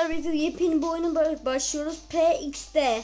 sizlerle birlikte yepyeni bir oyuna ba- başlıyoruz. PX'de.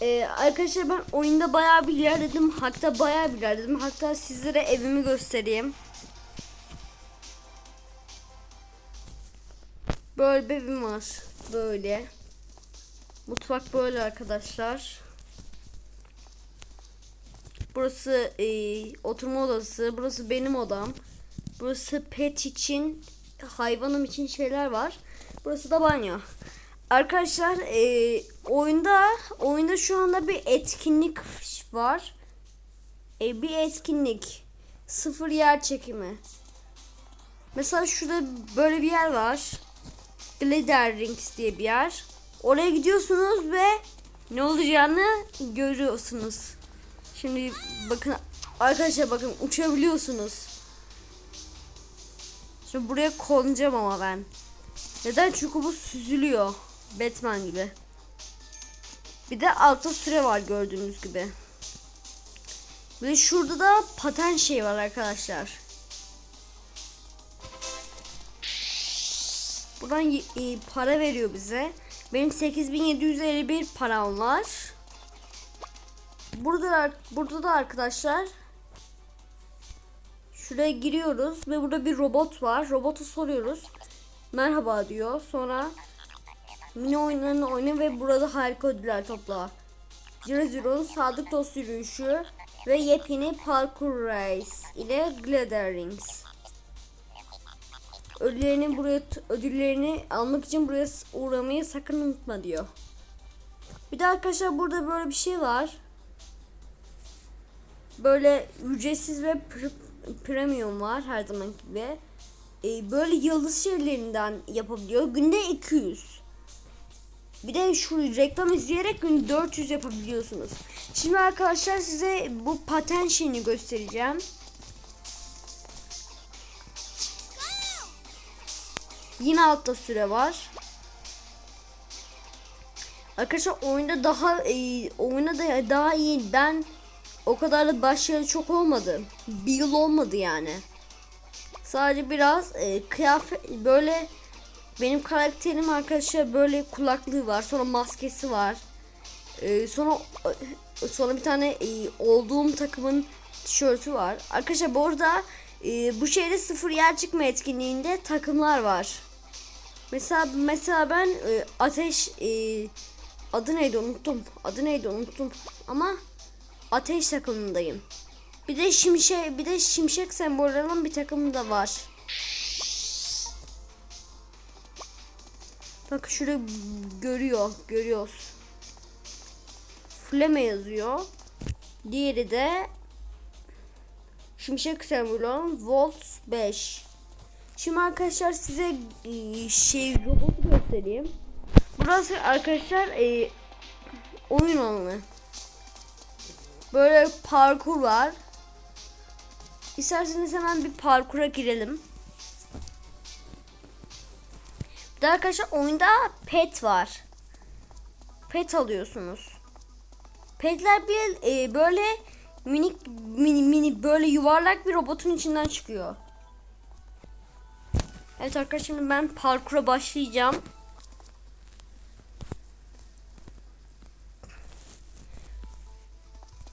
Ee, arkadaşlar ben oyunda bayağı bir ilerledim. Hatta bayağı bir ilerledim. Hatta sizlere evimi göstereyim. Böyle bir evim var. Böyle. Mutfak böyle arkadaşlar. Burası e, oturma odası. Burası benim odam. Burası pet için, hayvanım için şeyler var. Burası da banyo. Arkadaşlar e, oyunda oyunda şu anda bir etkinlik var. E, bir etkinlik. Sıfır yer çekimi. Mesela şurada böyle bir yer var. Glider Rings diye bir yer. Oraya gidiyorsunuz ve ne olacağını görüyorsunuz. Şimdi bakın arkadaşlar bakın uçabiliyorsunuz. Şimdi buraya konacağım ama ben. Neden? Çünkü bu süzülüyor. Batman gibi. Bir de altta süre var gördüğünüz gibi. Ve şurada da paten şey var arkadaşlar. Buradan e, para veriyor bize. Benim 8751 param var. Burada da, burada da arkadaşlar Şuraya giriyoruz ve burada bir robot var. Robotu soruyoruz. Merhaba diyor. Sonra mini oyunlarını oyna ve burada harika ödüller topla. Jirazur'un sadık dost yürüyüşü ve yepyeni parkur race ile Glider Rings. Ödüllerini buraya ödüllerini almak için buraya uğramayı sakın unutma diyor. Bir de arkadaşlar burada böyle bir şey var. Böyle ücretsiz ve pr- premium var her zaman gibi. Ee, böyle yıldız şeylerinden yapabiliyor. Günde 200. Bir de şu reklam izleyerek günde 400 yapabiliyorsunuz. Şimdi arkadaşlar size bu paten şeyini göstereceğim. Yine altta süre var. Arkadaşlar oyunda daha e, oyuna da daha iyi. Ben o kadar da başarılı çok olmadı. Bir yıl olmadı yani. Sadece biraz e, kıyafet böyle benim karakterim arkadaşlar böyle kulaklığı var. Sonra maskesi var. E, sonra e, sonra bir tane e, olduğum takımın tişörtü var. Arkadaşlar bu arada e, bu şeyde sıfır yer çıkma etkinliğinde takımlar var. Mesela mesela ben e, ateş e, adı neydi unuttum. Adı neydi unuttum. Ama ateş takımındayım. Bir de şimşek bir de şimşek sembolü olan bir takım da var. Bak şurada görüyor, görüyoruz. Flame yazıyor. Diğeri de şimşek sembolü Volt 5. Şimdi arkadaşlar size e, şey robotu göstereyim. Burası arkadaşlar e, oyun alanı. Böyle parkur var. İsterseniz hemen bir parkura girelim. Bir de arkadaşlar oyunda pet var. Pet alıyorsunuz. Petler bir e, böyle minik mini mini böyle yuvarlak bir robotun içinden çıkıyor. Evet arkadaşlar şimdi ben parkura başlayacağım.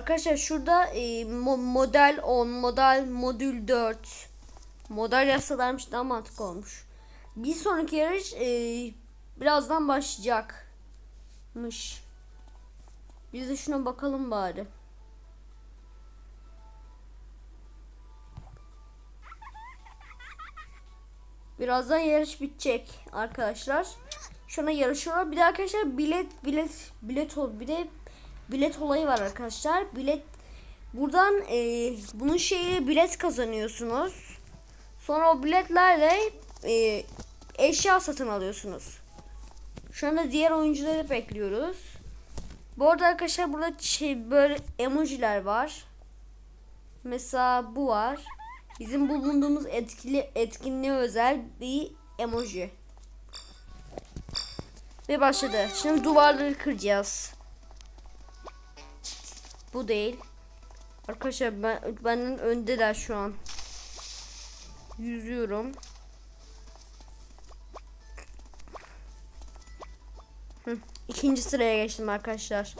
Arkadaşlar şurada e, mo- model 10, model modül 4 model yazsalarmış daha mantıklı olmuş. Bir sonraki yarış e, birazdan başlayacakmış. Biz de şuna bakalım bari. Birazdan yarış bitecek arkadaşlar. Şuna yarışıyorlar. Bir de arkadaşlar bilet bilet bilet ol bir de bilet olayı var arkadaşlar. Bilet buradan e, bunun şeyi bilet kazanıyorsunuz. Sonra o biletlerle e, eşya satın alıyorsunuz. Şu anda diğer oyuncuları bekliyoruz. Bu arada arkadaşlar burada şey, böyle emojiler var. Mesela bu var. Bizim bulunduğumuz etkili etkinliğe özel bir emoji. Ve başladı. Şimdi duvarları kıracağız. Bu değil. Arkadaşlar ben benden öndeler şu an. Yüzüyorum. Hı, ikinci sıraya geçtim arkadaşlar.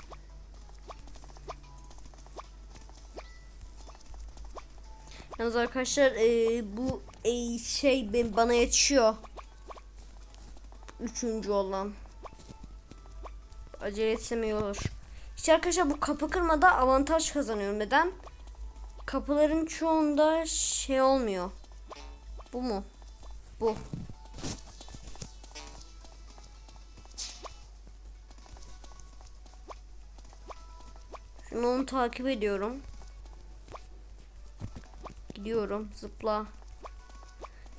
Yalnız arkadaşlar e, bu e, şey ben- bana yetişiyor. Üçüncü olan. Acele etsem iyi olur. İşte arkadaşlar bu kapı kırmada avantaj kazanıyorum. Neden? Kapıların çoğunda şey olmuyor. Bu mu? Bu. Şimdi onu takip ediyorum. Gidiyorum. Zıpla.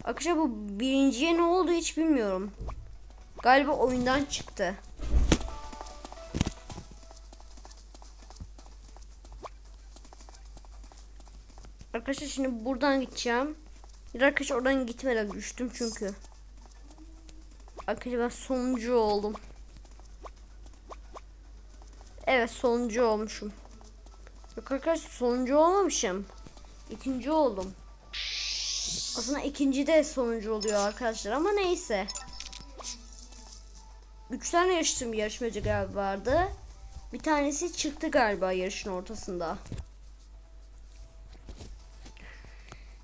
Arkadaşlar bu birinciye ne oldu hiç bilmiyorum. Galiba oyundan çıktı. Arkadaşlar şimdi buradan gideceğim. Arkadaşlar oradan gitmeden düştüm çünkü. Arkadaşlar ben sonuncu oldum. Evet sonuncu olmuşum. Yok arkadaşlar sonuncu olmamışım. İkinci oldum. Aslında ikinci de sonuncu oluyor arkadaşlar ama neyse. Üç tane yarıştığım yarışmacı galiba vardı. Bir tanesi çıktı galiba yarışın ortasında.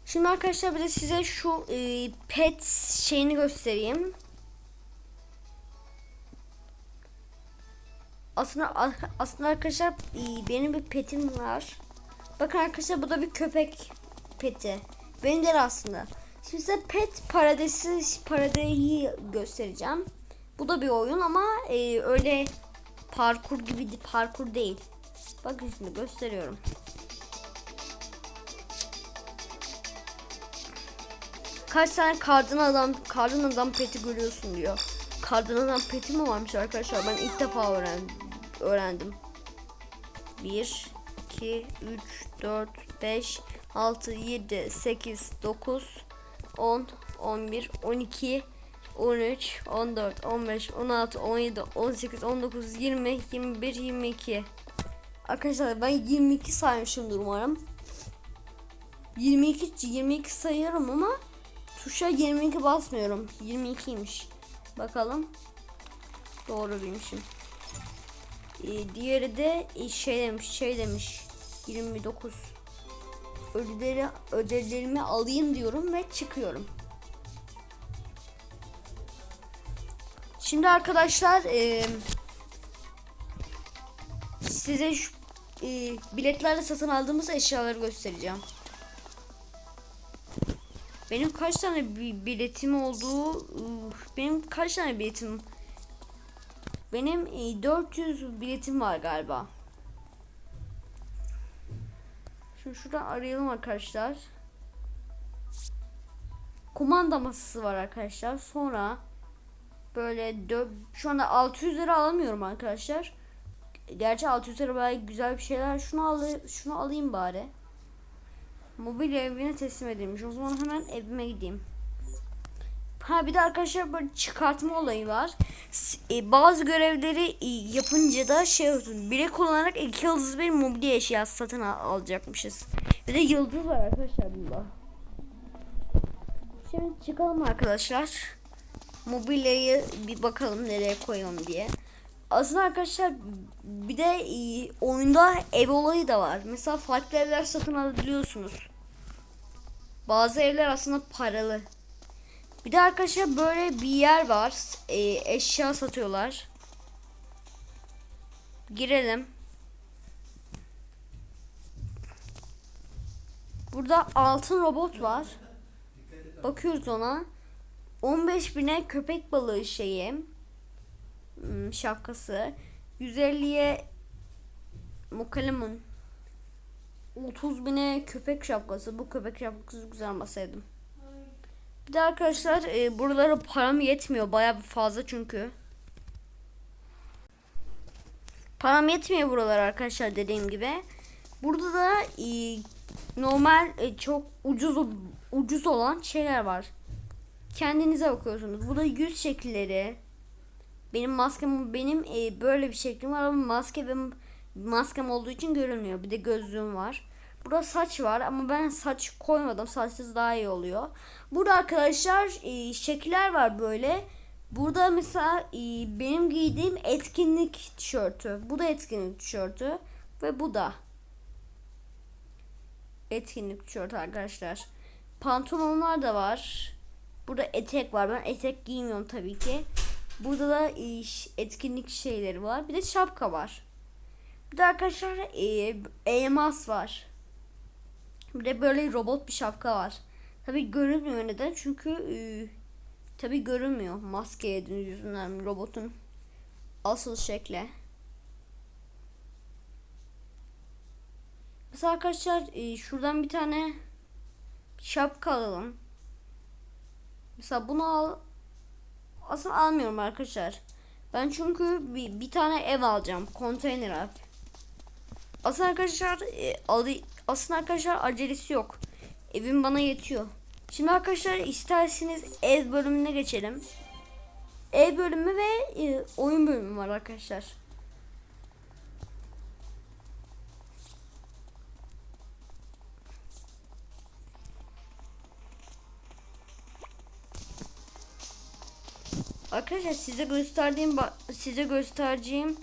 Şimdi arkadaşlar bir de size şu e, pet şeyini göstereyim. Aslında aslında arkadaşlar e, benim bir petim var. Bakın arkadaşlar bu da bir köpek peti. Benim de aslında. Şimdi size pet paradesi paradeyi göstereceğim. Bu da bir oyun ama e, öyle parkur gibi parkur değil. Bakın şimdi gösteriyorum. Kaç tane kardan adam kardan adam peti görüyorsun diyor. Kardan adam peti mi varmış arkadaşlar? Ben ilk defa öğrendim. öğrendim. 1 2 3 4 5 6 7 8 9 10 11 12 13 14 15 16 17 18 19 20 21 22 Arkadaşlar ben 22 saymışımdır umarım. 22 22 sayıyorum ama tuşa 22 basmıyorum. 22'ymiş. Bakalım. Doğru bilmişim. Ee, diğeri de şey demiş, şey demiş. 29. Ödülleri, ödüllerimi alayım diyorum ve çıkıyorum. Şimdi arkadaşlar e, size şu e, biletlerle satın aldığımız eşyaları göstereceğim. Benim kaç tane biletim olduğu benim kaç tane biletim benim 400 biletim var galiba. Şimdi şuradan arayalım arkadaşlar. Kumanda masası var arkadaşlar. Sonra böyle şu anda 600 lira alamıyorum arkadaşlar. Gerçi 600 lira bayağı güzel bir şeyler. Şunu al şunu alayım bari. Mobil evine teslim edilmiş. O zaman hemen evime gideyim. Ha bir de arkadaşlar böyle çıkartma olayı var. E, bazı görevleri e, yapınca da şey olsun. Bire kullanarak iki yıldız bir mobilya eşyası satın al alacakmışız. Bir de yıldız var arkadaşlar bunda. Şimdi çıkalım arkadaşlar. Mobilyayı bir bakalım nereye koyalım diye. Aslında arkadaşlar bir de e, oyunda ev olayı da var. Mesela farklı evler satın alabiliyorsunuz. Bazı evler aslında paralı. Bir de arkadaşlar böyle bir yer var. E, eşya satıyorlar. Girelim. Burada altın robot var. Bakıyoruz ona. 15 bine köpek balığı şeyi. Şapkası. 150'ye mukalemun. 30 bine köpek şapkası. Bu köpek şapkası güzel masaydım. Bir de arkadaşlar e, buralara param yetmiyor. Baya fazla çünkü. Param yetmiyor buralar arkadaşlar dediğim gibi. Burada da e, normal e, çok ucuz ucuz olan şeyler var. Kendinize bakıyorsunuz. Burada yüz şekilleri. Benim maskem benim e, böyle bir şeklim var ama maske ve maskem olduğu için görünmüyor. Bir de gözlüğüm var. Burada saç var ama ben saç koymadım. Saçsız daha iyi oluyor. Burada arkadaşlar e, şekiller var böyle. Burada mesela e, benim giydiğim etkinlik tişörtü. Bu da etkinlik tişörtü. Ve bu da etkinlik tişörtü arkadaşlar. Pantolonlar da var. Burada etek var. Ben etek giymiyorum tabii ki. Burada da e, ş- etkinlik şeyleri var. Bir de şapka var. Bir de arkadaşlar e, elmas var. Bir de böyle robot bir şapka var. Tabii görünmüyor neden? Çünkü e, tabii görünmüyor maske yüzünden robotun asıl şekli. Mesela arkadaşlar e, şuradan bir tane şapka alalım. Mesela bunu al. Aslında almıyorum arkadaşlar. Ben çünkü bir, bir tane ev alacağım. Konteyner ev. Aslında arkadaşlar e, alı- aslında arkadaşlar acelesi yok. Evim bana yetiyor. Şimdi arkadaşlar isterseniz ev bölümüne geçelim. Ev bölümü ve e, oyun bölümü var arkadaşlar. Arkadaşlar size gösterdiğim size göstereceğim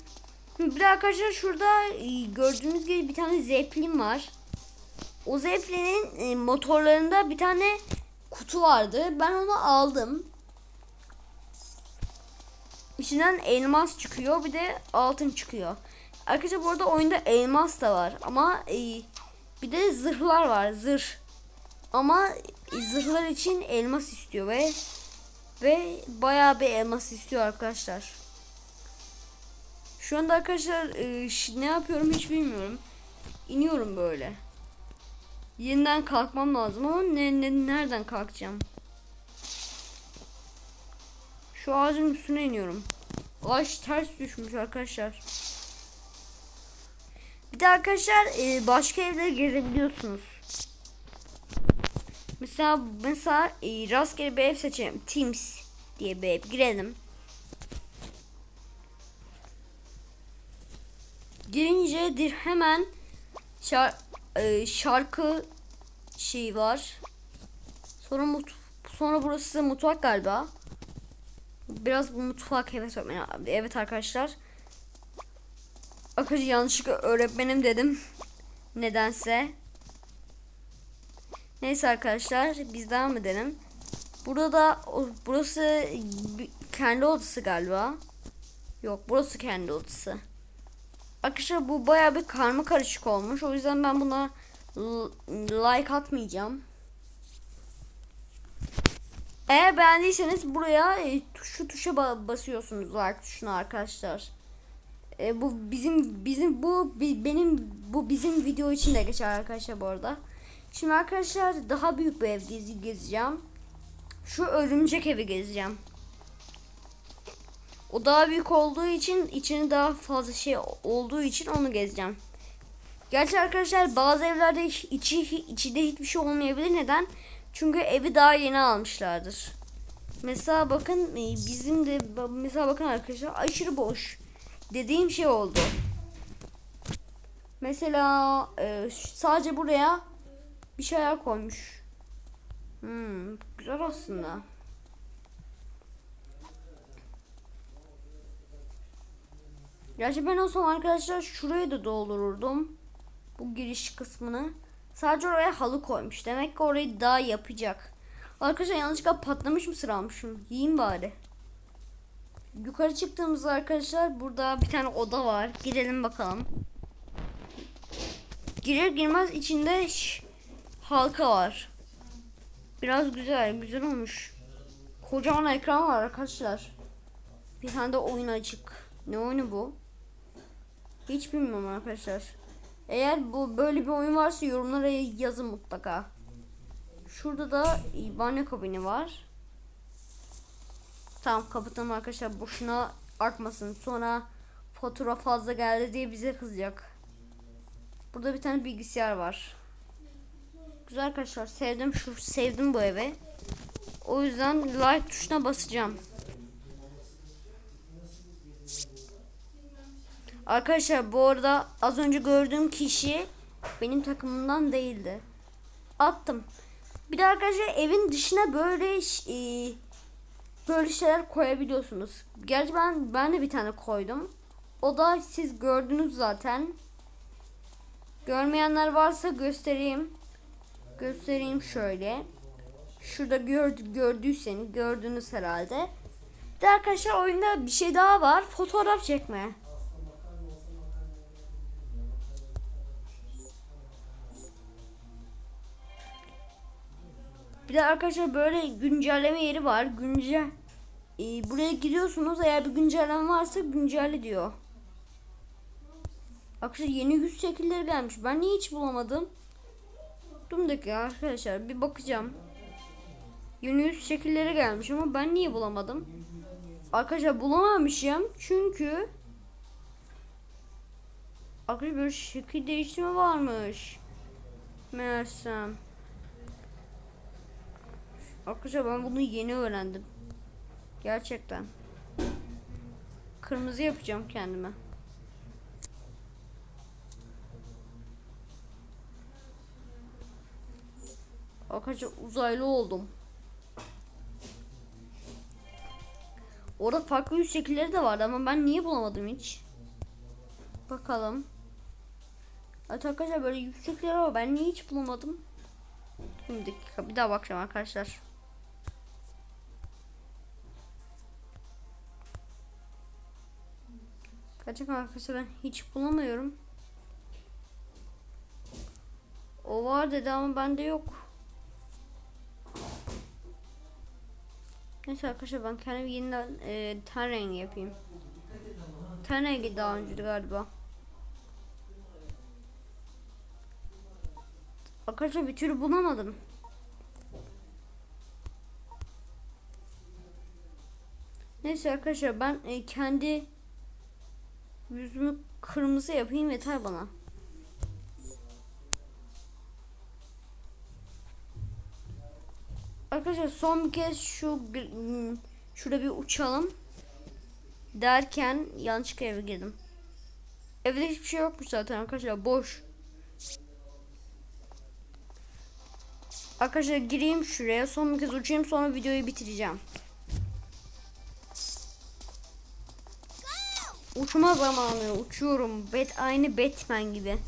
bir arkadaşlar şurada e, gördüğünüz gibi bir tane zeplin var. O zeplinin e, motorlarında bir tane kutu vardı. Ben onu aldım. İçinden elmas çıkıyor bir de altın çıkıyor. Arkadaşlar bu arada oyunda elmas da var ama e, bir de zırhlar var zırh. Ama zırhlar için elmas istiyor ve ve bayağı bir elmas istiyor arkadaşlar. Şu anda arkadaşlar e, ne yapıyorum hiç bilmiyorum. İniyorum böyle. Yeniden kalkmam lazım ama ne, ne nereden kalkacağım? Şu ağacın üstüne iniyorum. Ağaç ters düşmüş arkadaşlar. Bir de arkadaşlar e, başka evleri gezebiliyorsunuz. Mesela mesela e, rastgele bir ev seçelim. Teams diye bir ev girelim. Girince dir hemen şar, e, şarkı şey var. Sonra mut, sonra burası mutfak galiba. Biraz bu mutfak evet. Evet arkadaşlar. Arkadaşlar yanlışlıkla öğretmenim dedim. Nedense. Neyse arkadaşlar biz devam edelim. Burada burası kendi odası galiba. Yok burası kendi odası. Arkadaşlar bu baya bir karma karışık olmuş. O yüzden ben buna like atmayacağım. Eğer beğendiyseniz buraya e, şu tuşa ba- basıyorsunuz like tuşuna arkadaşlar. E, bu bizim bizim bu benim bu bizim video için de geçer arkadaşlar bu arada. Şimdi arkadaşlar daha büyük bir ev gezi gezeceğim. Şu örümcek evi gezeceğim. O daha büyük olduğu için içinde daha fazla şey olduğu için onu gezeceğim. Gerçi arkadaşlar bazı evlerde içi içinde hiçbir şey olmayabilir. Neden? Çünkü evi daha yeni almışlardır. Mesela bakın bizim de mesela bakın arkadaşlar aşırı boş. Dediğim şey oldu. Mesela e, sadece buraya bir şeyler koymuş. Hmm, güzel aslında. Gerçi ben o zaman arkadaşlar şurayı da doldururdum. Bu giriş kısmını. Sadece oraya halı koymuş. Demek ki orayı daha yapacak. Arkadaşlar yanlışlıkla patlamış mısır almışım. Yiyeyim bari. Yukarı çıktığımızda arkadaşlar burada bir tane oda var. Girelim bakalım. Girer girmez içinde ş- halka var. Biraz güzel, güzel olmuş. Kocaman ekran var arkadaşlar. Bir tane de oyun açık. Ne oyunu bu? Hiç bilmiyorum arkadaşlar. Eğer bu böyle bir oyun varsa yorumlara yazın mutlaka. Şurada da banyo kabini var. Tamam kapatalım arkadaşlar. Boşuna artmasın. Sonra fatura fazla geldi diye bize kızacak. Burada bir tane bilgisayar var. Güzel arkadaşlar. Sevdim şu sevdim bu evi. O yüzden like tuşuna basacağım. Arkadaşlar bu arada az önce gördüğüm kişi benim takımımdan değildi. Attım. Bir de arkadaşlar evin dışına böyle e, böyle şeyler koyabiliyorsunuz. Gerçi ben ben de bir tane koydum. O da siz gördünüz zaten. Görmeyenler varsa göstereyim. Göstereyim şöyle. Şurada gördü, gördüyseniz gördünüz herhalde. Bir de arkadaşlar oyunda bir şey daha var. Fotoğraf çekme. Bir de arkadaşlar böyle güncelleme yeri var. Güncel e, buraya gidiyorsunuz eğer bir güncelleme varsa güncelle diyor. Arkadaşlar yeni yüz şekilleri gelmiş. Ben niye hiç bulamadım? Dur bir dakika arkadaşlar bir bakacağım. Yeni yüz şekilleri gelmiş ama ben niye bulamadım? Arkadaşlar bulamamışım çünkü Arkadaşlar böyle şekil değiştirme varmış. Meğersem. Arkadaşlar ben bunu yeni öğrendim. Gerçekten. Kırmızı yapacağım kendime. Arkadaşlar uzaylı oldum. Orada farklı yüz şekilleri de vardı ama ben niye bulamadım hiç? Bakalım. Evet arkadaşlar böyle yüz şekilleri var. Ben niye hiç bulamadım? Bir dakika bir daha bakacağım arkadaşlar. Gerçekten arkadaşlar ben hiç bulamıyorum. O var dedi ama bende yok. Neyse arkadaşlar ben kendim yeniden e, ten rengi yapayım. Ten rengi daha önceydi galiba. Arkadaşlar bir türlü bulamadım. Neyse arkadaşlar ben e, kendi yüzümü kırmızı yapayım yeter bana. Arkadaşlar son bir kez şu hmm, şurada bir uçalım derken yanlışlıkla eve girdim. Evde hiçbir şey yokmuş zaten arkadaşlar boş. Arkadaşlar gireyim şuraya son bir kez uçayım sonra videoyu bitireceğim. Uçma zamanı uçuyorum. Bet aynı Batman gibi.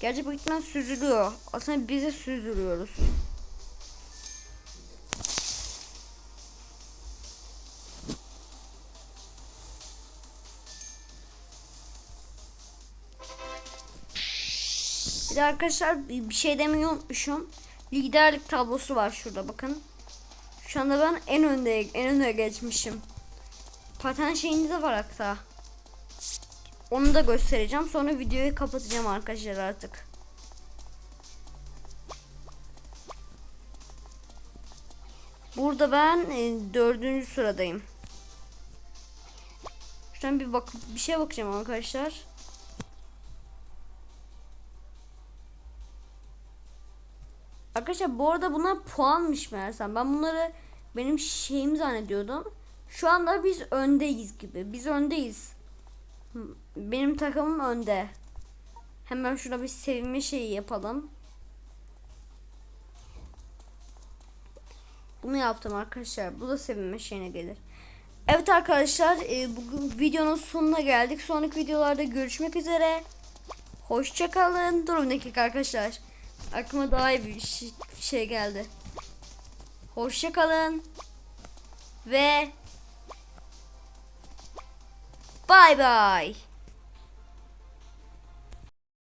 Gerçi Batman süzülüyor. Aslında biz de süzülüyoruz. De arkadaşlar bir şey demeyi unutmuşum. Liderlik tablosu var şurada bakın. Şu anda ben en önde en öne geçmişim. Paten şeyinde de var hatta. Onu da göstereceğim. Sonra videoyu kapatacağım arkadaşlar artık. Burada ben e, dördüncü sıradayım. Şu an bir bak bir şeye bakacağım arkadaşlar. Arkadaşlar bu arada bunlar puanmış meğersem. Ben bunları benim şeyim zannediyordum. Şu anda biz öndeyiz gibi. Biz öndeyiz. Benim takımım önde. Hemen şurada bir sevinme şeyi yapalım. Bunu yaptım arkadaşlar. Bu da sevinme şeyine gelir. Evet arkadaşlar e, bugün videonun sonuna geldik. Sonraki videolarda görüşmek üzere. Hoşçakalın. Durun dakika arkadaşlar. Aklıma daha iyi bir şey, bir şey geldi. Hoşçakalın. Ve Bye bye.